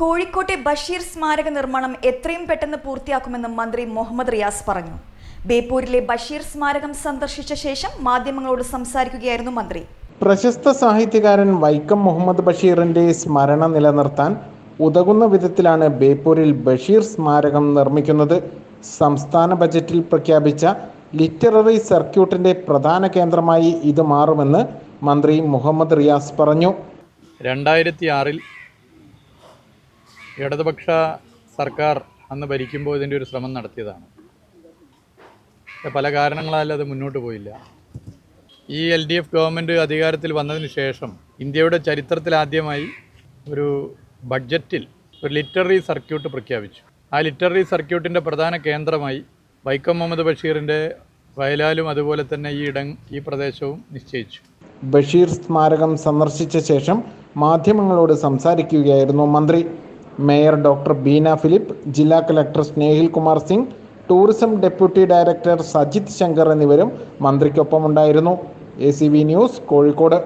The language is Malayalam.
കോഴിക്കോട്ടെ ബഷീർ സ്മാരക നിർമ്മാണം എത്രയും പെട്ടെന്ന് പൂർത്തിയാക്കുമെന്ന് മന്ത്രി മുഹമ്മദ് റിയാസ് പറഞ്ഞു. ബേപ്പൂരിലെ ബഷീർ സ്മാരകം സന്ദർശിച്ച ശേഷം മാധ്യമങ്ങളോട് സംസാരിക്കുകയായിരുന്നു മന്ത്രി. പ്രശസ്ത സാഹിത്യകാരൻ വൈക്കം മുഹമ്മദ് ബഷീറിന്റെ സ്മരണ നിലനിർത്താൻ ഉതകുന്ന വിധത്തിലാണ് ബേപ്പൂരിൽ ബഷീർ സ്മാരകം നിർമ്മിക്കുന്നത്. സംസ്ഥാന ബജറ്റിൽ പ്രഖ്യാപിച്ച ലിറ്റററി സർക്യൂട്ടിന്റെ പ്രധാന കേന്ദ്രമായി ഇത് മാറുമെന്ന് മന്ത്രി മുഹമ്മദ് റിയാസ് പറഞ്ഞു. രണ്ടായിരത്തി ആറിൽ ഇടതുപക്ഷ സർക്കാർ അന്ന് ഭരിക്കുമ്പോൾ ഇതിന്റെ ഒരു ശ്രമം നടത്തിയതാണ്. പല കാരണങ്ങളാൽ അത് മുന്നോട്ട് പോയില്ല. ഈ എൽ ഡി എഫ് ഗവൺമെന്റ് അധികാരത്തിൽ വന്നതിന് ശേഷം ഇന്ത്യയുടെ ചരിത്രത്തിൽ ആദ്യമായി ഒരു ബഡ്ജറ്റിൽ ഒരു ലിറ്റററി സർക്യൂട്ട് പ്രഖ്യാപിച്ചു. ആ ലിറ്റററി സർക്യൂട്ടിന്റെ പ്രധാന കേന്ദ്രമായി വൈക്കം മുഹമ്മദ് ബഷീറിന്റെ വയലാലും അതുപോലെ തന്നെ ഈ ഇടം ഈ പ്രദേശവും നിശ്ചയിച്ചു. ബഷീർ സ്മാരകം സന്ദർശിച്ച ശേഷം മാധ്യമങ്ങളോട് സംസാരിക്കുകയായിരുന്നു മന്ത്രി. മേയർ ഡോക്ടർ ബീന ഫിലിപ്പ് ജില്ലാ collector Snehil Kumar Singh tourism deputy director Sajith Shankar എന്നിവരും മന്ത്രിക്കൊപ്പമുണ്ടായിരുന്നു. A C news Kozhikode.